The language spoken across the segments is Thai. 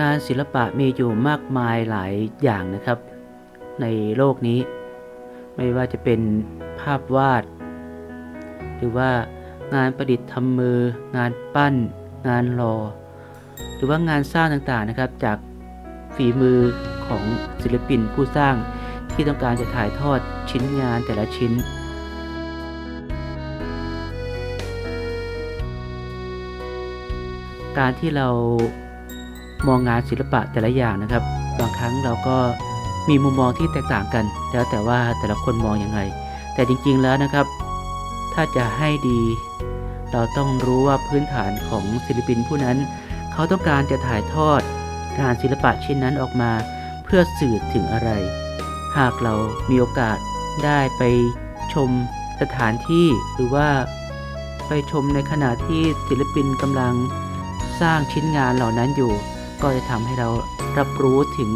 งานศิลปะมีอยู่มากมายหลายอย่างนะครับ ในโลกนี้ ไม่ว่าจะเป็นภาพวาด หรือว่างานประดิษฐ์ทำมือ งานปั้น งานหลอ่อหรือว่างานสร้างต่างๆนะครับ จากฝีมือของศิลปินผู้สร้างที่ต้องการจะถ่ายทอดชิ้นงานแต่ละชิ้นการที่เรา มองงานศิลปะแต่ละอย่างนะครับ บางครั้งเราก็มีมุมมองที่แตกต่างกัน แล้วแต่ว่าแต่ละคนมองอยังไง แต่จริงๆแล้วนะครับ ถ้าจะให้ดี เราต้องรู้ว่าพื้นฐานของศิลปินผู้นั้น เขาต้องการจะถ่ายทอดงานศิลปะชิ้นนั้นออกมาเพื่อสื่อถึงอะไร หากเรามีโอกาสได้ไปชมสถานที่หรือว่าไปชมในขณะที่ศิลปินกำลังสร้างชิ้นงานเหล่านั้นอยู่ ก็จะทำให้เรารับรู้ถึง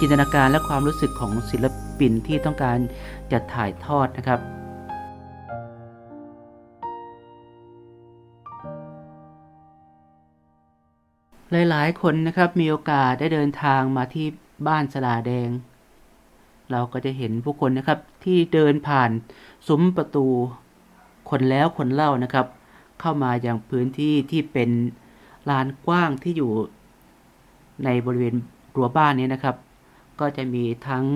จินตนาการและความรู้สึกของศิลปินที่ต้องการจะถ่ายทอดนะครับหลายๆ คนนะครับมีโอกาสได้เดินทางมาที่บ้านสลาแดง เราก็จะเห็นผู้คนนะครับที่เดินผ่านซุ้มประตู คนแล้วคนเล่านะครับ เข้ามาอย่างพื้นที่ที่เป็นลานกว้างที่อยู่ ในบริเวณรั้วบ้านนี้นะครับ ก็จะมีทั้ง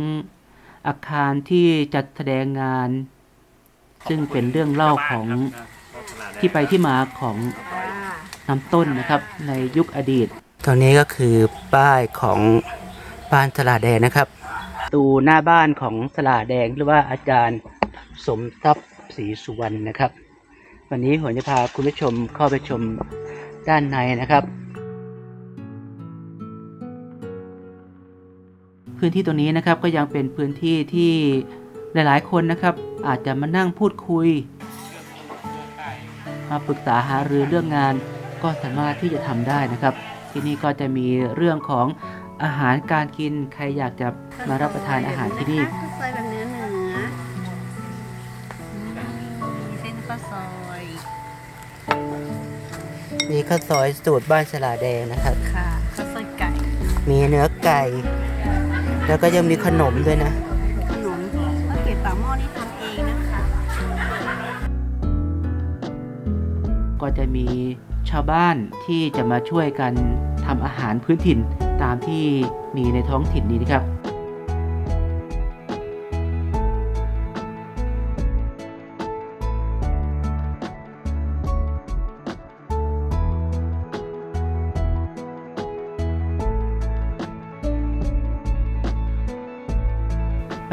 อาคารที่จัดแสดงงาน ซึ่งเป็นเรื่องเล่าของที่ไปที่มาของน้ำต้นนะครับในยุคอดีต ตรงนี้ก็คือป้ายของบ้านสลาแดงนะครับ ตูหน้าบ้านของสลาแดงหรือว่าอาจารย์สมทรัพย์ศรีสุวรรณนะครับ วันนี้ผมจะพาคุณผู้ชมเข้าไปชมด้านในนะครับ พื้นที่ตรงนี้นะครับก็ยังเป็นพื้นที่ที่หลาย ๆ คนนะครับอาจจะมานั่งพูดคุย มาปรึกษาหารือเรื่องงานก็สามารถที่จะทำได้นะครับ ที่นี่ก็จะมีเรื่องของอาหารการกินใครอยากจะมารับประทานอาหารที่นี่ข้าวซอยแบบเนื้อเนื้อเส้นข้าวซอยมีข้าวซอยสูตรบ้านสลาแดงนะครับค่ะข้าวซอยไก่ มีเนื้อไก่ แล้วก็ยังมีขนมด้วยนะ ขนมข้าวเกรี๊ยวปากหม้อนี่ทำเองนะคะ ก็จะมีชาวบ้านที่จะมาช่วยกันทำอาหารพื้นถิ่นตามที่มีในท้องถิ่นนี้นะครับ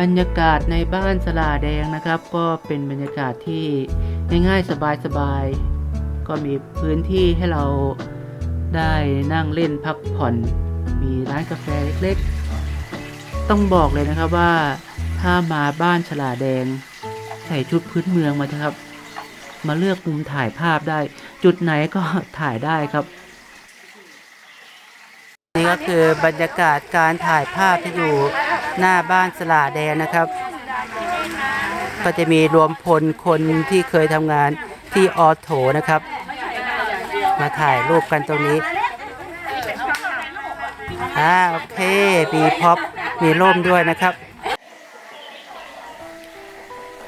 บรรยากาศในบ้านสลาแดงนะครับ ก็เป็นบรรยากาศที่ง่ายๆสบายๆก็มีพื้นที่ให้เราได้นั่งเล่นพักผ่อน มีร้านกาแฟเล็กๆ ต้องบอกเลยนะครับว่าถ้ามาบ้านฉลาแดง ใส่ชุดพื้นเมืองมาเถอะครับ มาเลือกมุมถ่ายภาพได้ จุดไหนก็ถ่ายได้ครับนี่ก็คือบรรยากาศการถ่ายภาพที่อยู่ หน้าบ้านสลาแดงนะครับ ก็จะมีรวมพลคนที่เคยทำงานที่ออโถนะครับ มาถ่ายรูปกันตรงนี้อ่าโอเค มีพ็อปมีร่มด้วยนะครับ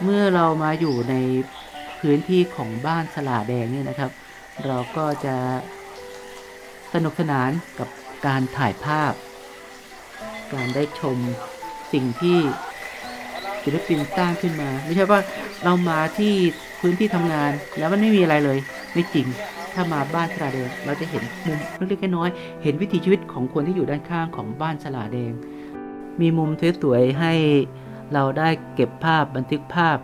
เมื่อเรามาอยู่ในพื้นที่ของบ้านสลาแดงเนี่ยนะครับ เราก็จะสนุกสนานกับการถ่ายภาพ การได้ชม สิ่งที่ศิลปินสร้างขึ้นมา ไม่ใช่ว่าเรามาที่พื้นที่ทำงานแล้วมันไม่มีอะไรเลยไม่จริงถ้ามาบ้านสลาแดงเราจะเห็นมุมเล็กๆน้อยๆเห็นวิถีชีวิตของคนที่อยู่ด้านข้างของบ้านสลาแดง มีมุมสวยๆให้เราได้เก็บภาพบันทึกภาพ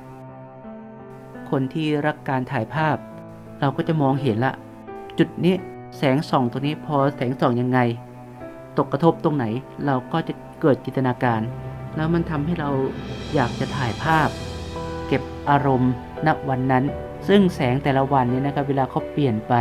คนที่รักการถ่ายภาพ เราก็จะมองเห็นละ จุดนี้แสงส่องตรงนี้พอแสงส่องยังไง ตกกระทบตรงไหนเราก็จะเกิดจินตนาการ แล้วมันทำให้เราอยากจะถ่ายภาพ เก็บอารมณ์ณวันนั้น ซึ่งแสงแต่ละวันเนี่ยนะครับเวลาเขาเปลี่ยนไป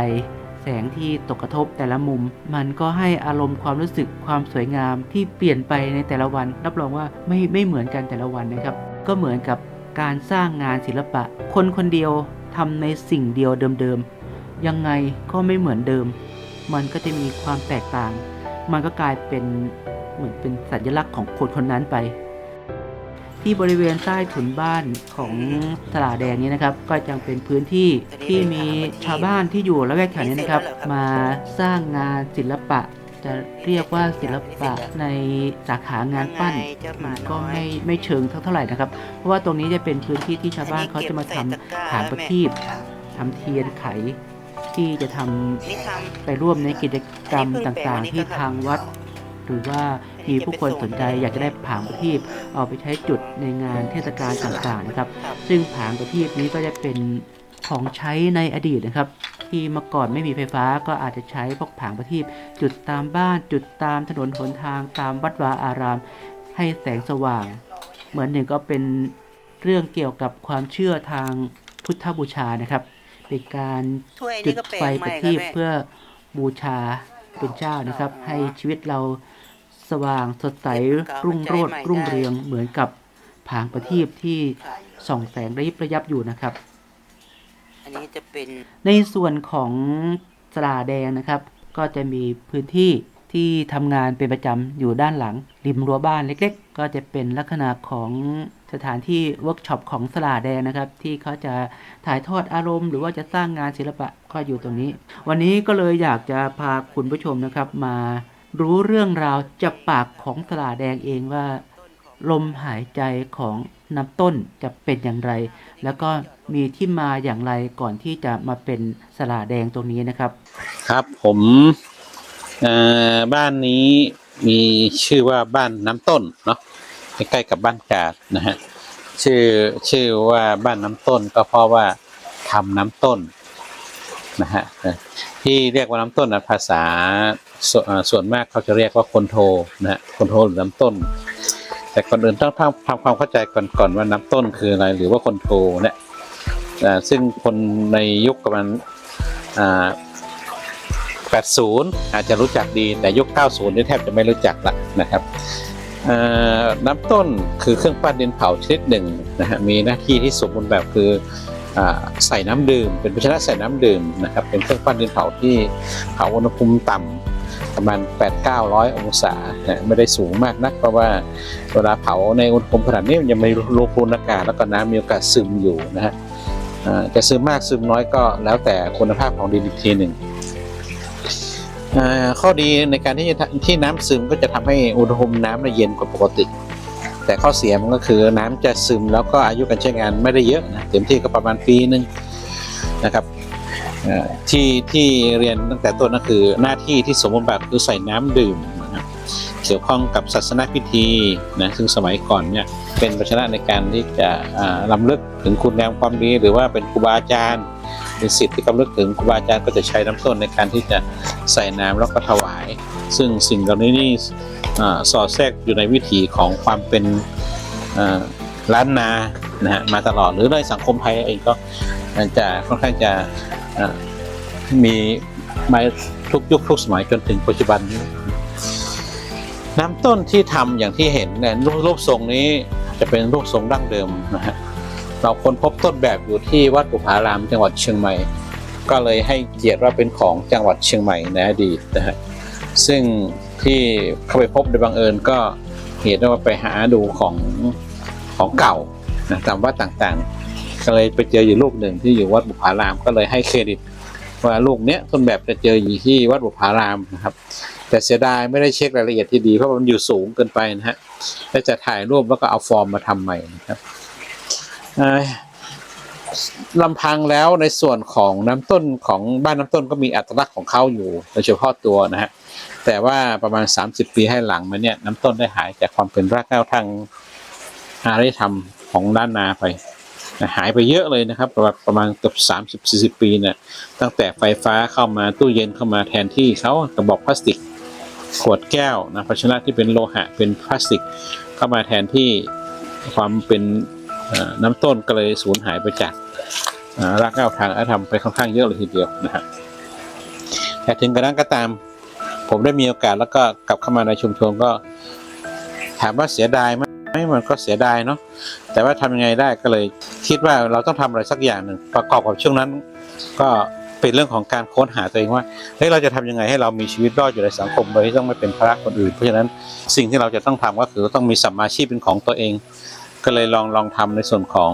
แสงที่ตกกระทบแต่ละมุม มันก็ให้อารมณ์ความรู้สึกความสวยงามที่เปลี่ยนไปในแต่ละวัน รับรองว่าไม่ไม่เหมือนกันแต่ละวันนะครับ ก็เหมือนกับการสร้างงานศิลปะ คนคนเดียวทำในสิ่งเดียวเดิมๆยังไงก็ไม่เหมือนเดิม มันก็จะมีความแตกต่าง มันก็กลายเป็น เหมือนเป็นสัญลักษณ์ของคนคนนั้นไป ที่บริเวณใต้ถุนบ้านของตลาดแดงนี้นะครับ ก็ยังเป็นพื้นที่ที่มีชาวบ้านที่อยู่ละแวกแถวนี้นะครับ มาสร้างงานศิลปะจะเรียกว่าศิลปะในสาขางานปั้นมันก็ไม่ไม่เชิงเท่าไหร่นะครับ เพราะว่าตรงนี้จะเป็นพื้นที่ที่ชาวบ้านเขาจะมาทำฐานประทีปทำเทียนไข ที่จะทำนี่ทไปร่วมในกิจกรรมต่างๆ ที่ทางวัด หรือว่ามีผู้คนสนใจอยากจะได้ผางประทีปเอาไปใช้จุดในงานเทศกาลต่างๆนะครับ ซึ่งผางประทีปนี้ก็จะเป็นของใช้ในอดีตนะครับ ที่เมื่อก่อนไม่มีไฟฟ้าก็อาจจะใช้พวกผางประทีปจุดตามบ้านจุดตามถนนหนทางตามวัดวาอาราม ให้แสงสว่าง เหมือนหนึ่งก็เป็นเรื่องเกี่ยวกับความเชื่อทางพุทธบูชานะครับเป็นการำถ้วยจุนี่ดก็แปลไฟกปใหม่ระคทีรับปแม่เพื่อบูชาเป็นเจ้านะครับ ให้ชีวิตเรา สว่างสดใสรุ่งโรจน์รุ่งเรืองเหมือนกับผางประทีปที่ส่องแสงระยิบระยับอยู่นะครับ อันนี้จะเป็นในส่วนของสลาแดงนะครับ ก็จะมีพื้นที่ที่ทำงานเป็นประจำอยู่ด้านหลัง ริมรั้วบ้านเล็ก ๆ ก็จะเป็นลักษณะของสถานที่เวิร์กช็อปของสลาแดงนะครับ ที่เขาจะถ่ายทอดอารมณ์ หรือว่าจะสร้างงานศิลปะก็อยู่ตรงนี้ วันนี้ก็เลยอยากจะพาคุณผู้ชมนะครับมา รู้เรื่องราวจากปากของสลาแดงเองว่า ลมหายใจของน้ำต้นจะเป็นอย่างไร แล้วก็มีที่มาอย่างไรก่อนที่จะมาเป็นสลาแดงตรงนี้นะครับ ครับผมบ้านนี้มีชื่อว่าบ้านน้ำต้นเนาะใกล้ๆกับบ้านกาดนะฮะชื่อชื่อว่าบ้านน้ำต้นก็เพราะว่าทำน้ำต้น นะฮะที่เรียกว่าน้ำต้นนะภาษาสเอ่อส่วนมากเขาจะเรียกว่าคนโทนะฮะคนโทหรือน้ำต้น แต่ก่อนอื่นต้องทำความเข้าใจก่อนก่อนว่าน้ำต้นคืออะไร หรือว่าคนโทเนี่ยซึ่งคนในยุคประมาณ80 อาจจะรู้จักดีแต่ยุค 90 นี่แทบจะไม่รู้จักละนะครับน้ำต้นคือเครื่องปั้นดินเผาชนิดหนึ่งนะฮะมีหน้าที่ที่สมบูรณ์แบบคือ ใส่น้ำดื่ม เป็นภาชนะใส่น้ำดื่มนะครับ เป็นเครื่องปั้นดินเผาที่เผาอุณหภูมิต่ำประมาณ 8-900 องศาไม่ได้สูงมากนัก เพราะว่าเวลาเผาในอุณหภูมิขนาดนี้มันยังไม่รูปรูนอากาศแล้วก็น้ำมีโอกาสซึมอยู่นะฮะจะซึมมากซึมน้อยก็แล้วแต่คุณภาพของดินอีกทีหนึ่งข้อดีในการที่จะที่น้ำซึมก็จะทำให้อุณหภูมิน้ำเย็นกว่าปกติ แต่ข้อเสียมันก็คือน้ำจะซึมแล้วก็อายุการใช้งานไม่ได้เยอะนะเต็มที่ก็ประมาณปีหนึ่งนะครับที่ที่เรียนตั้งแต่ต้นก็คือหน้าที่ที่สมบูรณ์แบบคือใส่น้ำดื่มนะครับเกี่ยวข้องกับศาสนพิธีนะซึ่งสมัยก่อนเนี่ยเป็นภาชนะในการที่จะอ่าลำลึกถึงคุณงามความดีหรือว่าเป็นครูบาอาจารย์ เป็นสิทธิ์ที่กำลึกถึงครูบาอาจารย์ก็จะใช้น้ำต้นในการที่จะใส่น้ำแล้วก็ถวาย ซึ่งสิ่งเหล่านี้นี่อ่าสอดแทรกอยู่ในวิถีของความเป็นล้านนานะฮะมาตลอดหรือในสังคมไทยเองก็จะค่อนข้างจะมีมาทุกยุคทุกสมัยจนถึงปัจจุบันนี้น้ำต้นที่ทำอย่างที่เห็นเนี่ยรูปทรงนี้จะเป็นรูปทรงดั้งเดิมนะฮะ เราค้นพบต้นแบบอยู่ที่วัดปุพารามจังหวัดเชียงใหม่ ก็เลยให้เกียรติว่าเป็นของจังหวัดเชียงใหม่ในอดีตนะฮะซึ่งที่เข้าไปพบโดยบังเอิญก็เหตุว่าไปหาดูของของเก่านะตามวัดต่างๆ ก็เลยไปเจออยู่ลูกหนึ่งที่อยู่วัดบุพารามก็เลยให้เครดิตว่าลูกเนี้ยต้นแบบจะเจออยู่ที่วัดบุพารามนะครับ แต่เสียดายไม่ได้เช็ครายละเอียดที่ดีเพราะมันอยู่สูงเกินไปนะฮะและจะถ่ายรูปแล้วก็เอาฟอร์มมาทำใหม่นะครับ ลำพังแล้วในส่วนของน้ำต้นของบ้านน้ำต้นก็มีอัตลักษณ์ของเขาอยู่โดยเฉพาะตัวนะฮะแต่ว่าประมาณ 30 ปีให้หลังมาเนี่ยน้ำต้นได้หายจากความเป็นรากเหง้าทางอารยธรรมของด้านนาไปหายไปเยอะเลยนะครับประมาณประมาณเกือบ30 40ปีเนี่ยตั้งแต่ไฟฟ้าเข้ามาตู้เย็นเข้ามาแทนที่เขากระบอกพลาสติก ขวดแก้วนะภาชนะที่เป็นโลหะเป็นพลาสติกเข้ามาแทนที่ความเป็น น้ำต้นก็เลยสูญหายไปจากรากเหง้าทางอารธรรมไปค่อนข้างเยอะเลยทีเดียวนะฮะแต่ถึงกระนั้นก็ตาม ผมได้มีโอกาสแล้วก็กลับเข้ามาในชุมชนก็ ถามว่าเสียดายไหมมันก็เสียดายเนาะแต่ว่าทำยังไงได้ก็เลยคิดว่าเราต้องทำอะไรสักอย่างหนึ่งประกอบกับช่วงนั้น ก็เป็นเรื่องของการค้นหาตัวเองว่าเฮ้ยเราจะทำยังไงให้เรามีชีวิตรอดอยู่ในสังคมโดยที่ต้องไม่เป็นภาระคนอื่น เพราะฉะนั้นสิ่งที่เราจะต้องทำก็คือต้องมีสัมมาชีพเป็นของตัวเอง ก็เลยลองลองทำในส่วนของ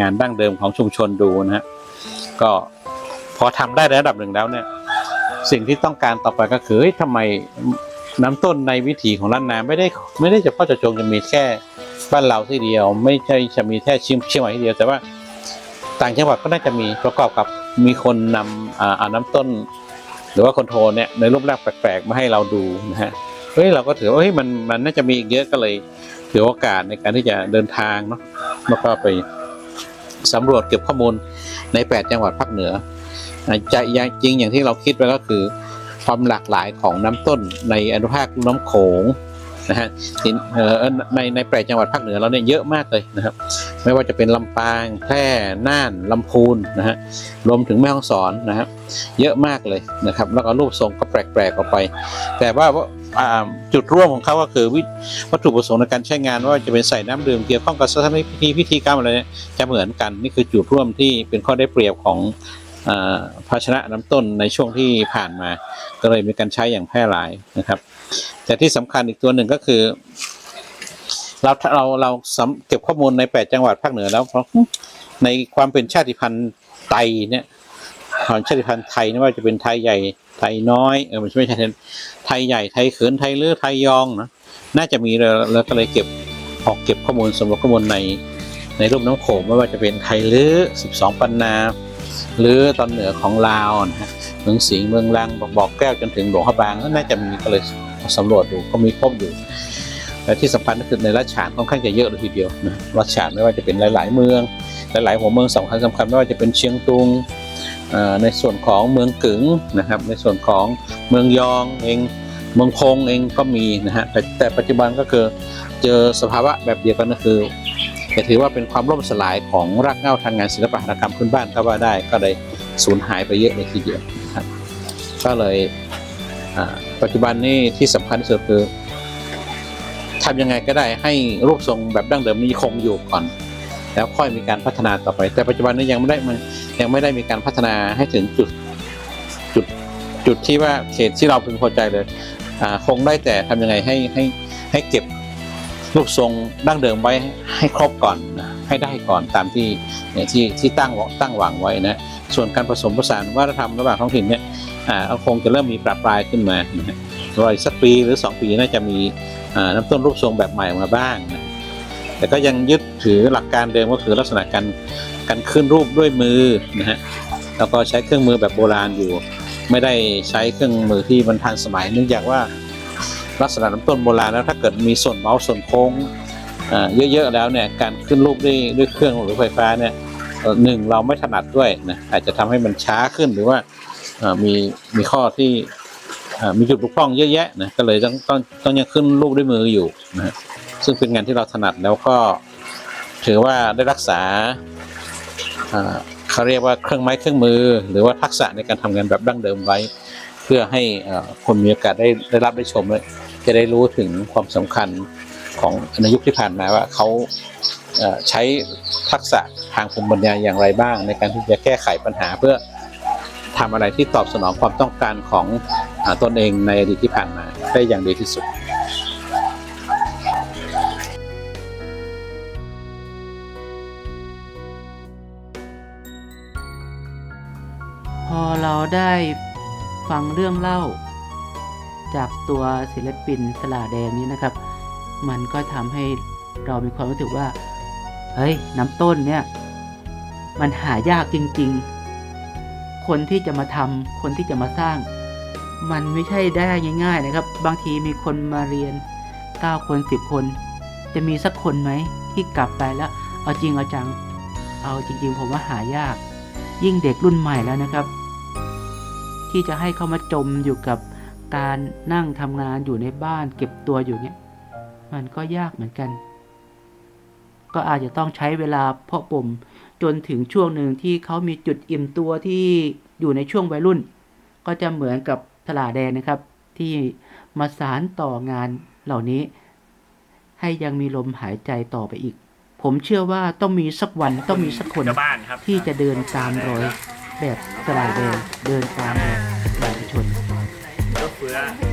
งานดั้งเดิมของชุมชนดูนะฮะก็พอทำได้ในระดับหนึ่งแล้วเนี่ย สิ่งที่ต้องการต่อไปก็คือเฮ้ยทำไมน้ำต้นในวิถีของล้านนาไม่ได้ไม่ได้เฉพาะเจาะจงจะมีแค่บ้านเราที่เดียว ไม่ใช่จะมีแค่เชียงเชียงใหม่ที่เดียวแต่ว่าต่างจังหวัดก็น่าจะมีประกอบกับมีคนนำอ่าเอาน้ำต้น หรือว่าคนโทรเนี่ยในรูปร่างแปลกๆมาให้เราดูนะฮะเฮ้ยเราก็ถือว่าเฮ้ยมันมันน่าจะมีอีกเยอะก็เลย ถือโอกาสในการที่จะเดินทางเนาะแล้วก็ไปสำรวจเก็บข้อมูลใน 8 จังหวัดภาคเหนืออ่าจะอย่างจริงอย่างที่เราคิดไว้ก็คือ ความหลากหลายของน้ำต้นในอนุภาคน้ำโขงนะฮะในในแปดจังหวัดภาคเหนือเราเนี่ยเยอะมากเลยนะครับ ไม่ว่าจะเป็นลำปางแพร่น่านลำพูนนะฮะรวมถึงแม่ฮ่องสอนนะครับเยอะมากเลยนะครับ แล้วก็รูปทรงก็แปลกๆออกไป แต่ว่า จุดร่วมของเขาก็คือวิวัตถุประสงค์ในการใช้งานว่าจะเป็นใส่น้ำดื่มเกี่ยวข้องกับสถานพิธีพิธีกรรมอะไรเนี่ยจะเหมือนกันนี่คือจุดร่วมที่เป็นข้อได้เปรียบของอภาชนะน้ำต้นในช่วงที่ผ่านมา ก็เลยมีการใช้อย่างแพร่หลายนะครับ แต่ที่สำคัญอีกตัวหนึ่งก็คือ เราเราเราเก็บข้อมูลในแปดจังหวัดภาคเหนือแล้วเพราะในความเป็นชาติพันธุ์ไตเนี่ยของชาติพันธุ์ไทยไม่ว่าจะเป็นไทยใหญ่ ไทยน้อยเออมันไม่ใช่ไทยใหญ่ไทยเขินไทยเลือไทยยองนะน่าจะมีเลยแล้วก็เลยเก็บออกเก็บข้อมูลสำรวจข้อมูลในในรูปน้ำโขงไม่ว่าจะเป็นไทยเลือ12 ปันนาหรือตอนเหนือของลาวนะฮะเมืองสิงห์เมืองลังบอกบอกแก้วจนถึงหลวงพระบางก็น่าจะมีก็เลยสำรวจดูก็มีครบอยู่แต่ที่สำคัญก็คือในรัชฉานค่อนข้างจะเยอะเลยทีเดียวนะรัชฉานไม่ว่าจะเป็นหลาย ๆ เมือง หลายๆหัวเมืองสำคัญสำคัญไม่ว่าจะเป็นเชียงตุง ในส่วนของเมืองกึ๋งนะครับ ในส่วนของเมืองยองเองเมืองคงเองก็มีนะฮะแต่แต่ปัจจุบันก็คือเจอสภาวะแบบเดียวกันก็คือจะถือว่าเป็นความล่มสลายของรากเหง้าทางงานศิลปะหัตถกรรมพื้นบ้านก็ว่าได้ก็เลยสูญหายไปเยอะเลยทีเดียวนะครับก็เลยปัจจุบันนี้ที่สำคัญที่สุดคือทำยังไงก็ได้ให้รูปทรงแบบดั้งเดิมนี้คงอยู่ก่อน แล้วค่อยมีการพัฒนาต่อไป แต่ปัจจุบันนี้ยังไม่ได้มัน ยังไม่ได้มีการพัฒนาให้ถึงจุดจุดจุดที่ว่าเขตที่เราพึงพอใจเลยคงได้แต่ทำยังไงให้ให้ให้เก็บรูปทรงดั้งเดิมไว้ให้ครบก่อนให้ได้ก่อนตามที่เนี่ยที่ที่ตั้งตั้งหวังไว้นะส่วนการผสมผสานวัฒนธรรมระหว่างท้องถิ่นเนี่ยอ่าคงจะเริ่มมีปรับปลายขึ้นมานะรออีกสักปีหรือสองปีน่าจะมีน้ำต้นรูปทรงแบบใหม่ออกมาบ้างนะแต่ก็ยังยึดถือหลักการเดิมก็คือลักษณะการ การขึ้นรูปด้วยมือนะฮะแล้วก็ใช้เครื่องมือแบบโบราณอยู่ ไม่ได้ใช้เครื่องมือที่มันทันสมัยเนื่องจากว่าลักษณะน้ำต้นโบราณแล้วถ้าเกิดมีส่วนเมาส์ส่วนโค้งเยอะๆแล้วเนี่ยการขึ้นรูปด้วยด้วยเครื่องหรือไฟฟ้าเนี่ยหนึ่งเราไม่ถนัดด้วยนะอาจจะทำให้มันช้าขึ้นหรือว่ามีมีข้อที่มีจุดบกพร่องเยอะแยะนะก็เลยต้องต้องต้องยังขึ้นรูปด้วยมืออยู่นะซึ่งเป็นงานที่เราถนัดแล้วก็ถือว่าได้รักษา เขาเรียกว่าเครื่องไม้เครื่องมือ หรือว่าทักษะในการทำงานแบบดั้งเดิมไว้ เพื่อให้คนมีโอกาสได้ได้รับได้ชมเลยจะได้รู้ถึงความสำคัญของในยุคที่ผ่านมาว่าเขาใช้ทักษะทางภูมิปัญญาอย่างไรบ้าง ในการที่จะแก้ไขปัญหาเพื่อทำอะไรที่ตอบสนองความต้องการของตนเองในอดีตที่ผ่านมาได้อย่างดีที่สุด เราได้ฟังเรื่องเล่า จากตัวศิลปินสลาแดงนี้นะครับ มันก็ทำให้เรามีความรู้สึกว่า เฮ้ย น้ำต้นเนี่ย มันหายากจริง ๆ คนที่จะมาทำคนที่จะมาสร้าง มันไม่ใช่ได้ง่าย ๆ นะครับ บางทีมีคนมาเรียน 9 คน 10 คน จะมีสักคนไหมที่กลับไปแล้ว เอาจริงเอาจัง เอาจริง ๆ ผมว่าหายาก ยิ่งเด็กรุ่นใหม่แล้วนะครับ ที่จะให้เขามาจมอยู่กับการนั่งทำงานอยู่ในบ้านเก็บตัวอยู่เนี่ยมันก็ยากเหมือนกัน ก็อาจจะต้องใช้เวลาเพาะบ่มจนถึงช่วงหนึ่งที่เขามีจุดอิ่มตัวที่อยู่ในช่วงวัยรุ่น ก็จะเหมือนกับตลาดแดงนะครับ ที่มาสารต่องานเหล่านี้ ให้ยังมีลมหายใจต่อไปอีก ผมเชื่อว่าต้องมีสักวันต้องมีสักคนชาวบ้านครับที่จะเดินตามรอย แบบสลาแดงเดินตามแบบประชาชนก็เฟื้อนะสถานที่นะแล้วน้อ